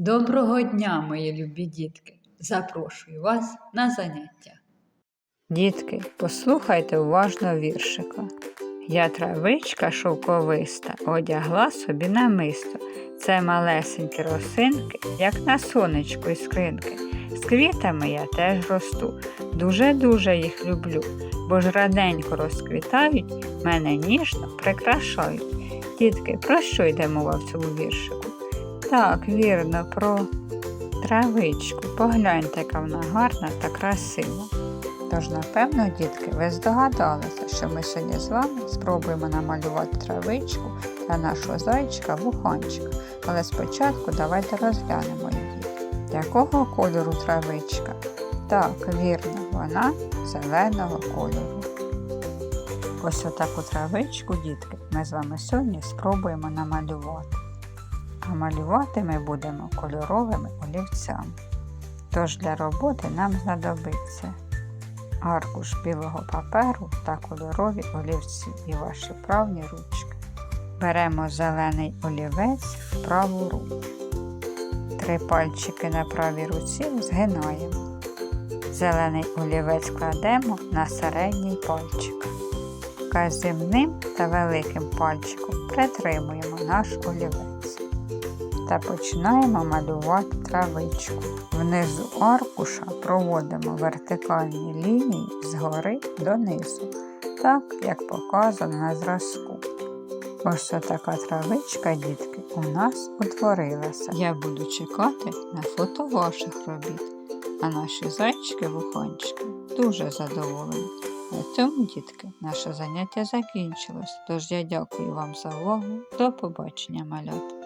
Доброго дня, мої любі дітки! Запрошую вас на заняття. Дітки, послухайте уважно віршика. Я травичка шовковиста, одягла собі намисто. Це малесенькі росинки, як на сонечку іскринки. З квітами я теж росту. Дуже-дуже їх люблю, бо ж раденько розквітають, мене ніжно прикрашають. Дітки, про що йде мова в цьому віршику? Так, вірно, про травичку. Погляньте, яка вона гарна та красива. Тож, напевно, дітки, ви здогадалися, що ми сьогодні з вами спробуємо намалювати травичку та нашого зайчика вухончика. Але спочатку давайте розглянемо її. Якого кольору травичка? Так, вірно, вона зеленого кольору. Ось отаку травичку, дітки, ми з вами сьогодні спробуємо намалювати. Малювати ми будемо кольоровими олівцями. Тож для роботи нам знадобиться аркуш білого паперу та кольорові олівці і ваші правні ручки. Беремо зелений олівець в праву руку. Три пальчики на правій руці згинаємо. Зелений олівець кладемо на середній пальчик. Казівним та великим пальчиком притримуємо наш олівець та починаємо малювати травичку. Внизу аркуша проводимо вертикальні лінії згори донизу, так як показано на зразку. Ось така травичка, дітки, у нас утворилася. Я буду чекати на фото ваших робіт, а наші зайчики-вухончики дуже задоволені. На цьому, дітки, наше заняття закінчилось, тож я дякую вам за увагу. До побачення, малята!